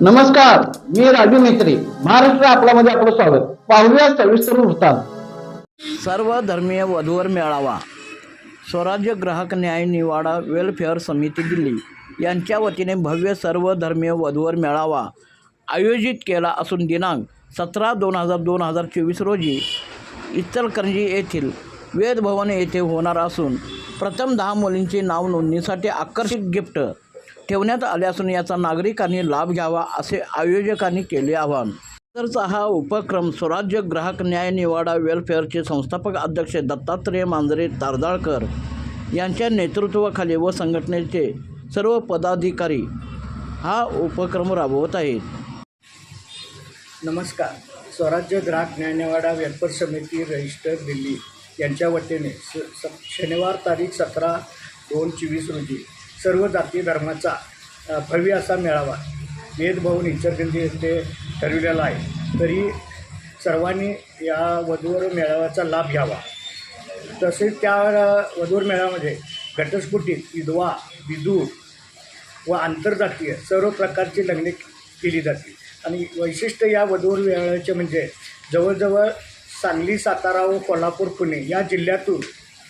नमस्कार मी राजू मेत्री महाराष्ट्र आपल्यामध्ये आपलं स्वागत. पाहूया सविस्तर वृत्तांत. सर्व धर्मीय वधूवर मेळावा. स्वराज्य ग्राहक न्याय निवाडा वेलफेअर समिती दिल्ली. यांच्या वतीने भव्य सर्व धर्मीय वधूवर मेळावा आयोजित केला असून दिनांक सतरा दोन हजार दोन हजार चोवीस रोजी इचलकरंजी येथील वेदभवन येथे होणार असून प्रथम दहा मुलींची नाव नोंदणीसाठी आकर्षित गिफ्ट ठेवण्यात आले असून याचा नागरिकांनी लाभ घ्यावा असे आयोजकांनी केले आवाहन. तरचा हा उपक्रम स्वराज्य ग्राहक न्याय निवाडा वेलफेअरचे संस्थापक अध्यक्ष दत्तात्रय मांजरे तारदाळकर यांच्या नेतृत्वाखाली व संघटनेचे सर्व पदाधिकारी हा उपक्रम राबवत आहेत. नमस्कार. स्वराज्य ग्राहक न्यायनिवाडा वेलफेअर समिती रजिस्टर दिल्ली यांच्या वतीने स स शनिवार तारीख सतरा दोन चोवीस रोजी सर्व जाती धर्माचा भव्य असा मेळावा वेदभवन इचलकरंजी येथे ठरविलेला आहे. तरी सर्वांनी या वधूवर मेळाव्याचा लाभ घ्यावा. तसेच त्या वधूर वधूवर मेळाव्यामध्ये घटस्फुटीत विधवा विदूर व आंतरजातीय सर्व प्रकारची लग्ने केली जातील आणि वैशिष्ट्य या वधूवर मेळाव्याचे म्हणजे जवळजवळ सांगली सातारा व कोल्हापूर पुणे या जिल्ह्यातून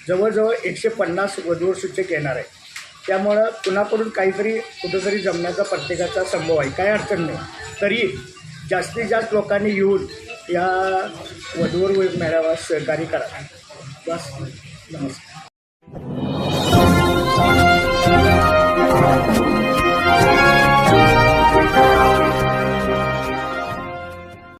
जवळजवळ एकशे पन्नास वधूवर सूचक येणार आहे त्यामुळं कुणाकडून काहीतरी कुठंतरी जमण्याचा प्रत्येकाचा संभव आहे. काही अडचण नाही. तरी जास्तीत जास्त लोकांनी येऊन या वधूवर मेळाव्यास सहकार्य करा. बस. नमस्कार.